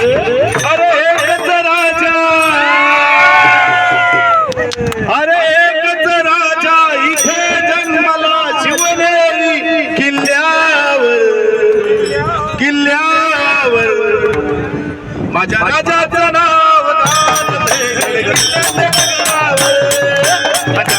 अरे एकच राजा। अरे एकच राजा इथे जन्मला शिवनेरी किल्ल्यावर किल्ल्यावर। माझ्या राजाचं नाव माझ्या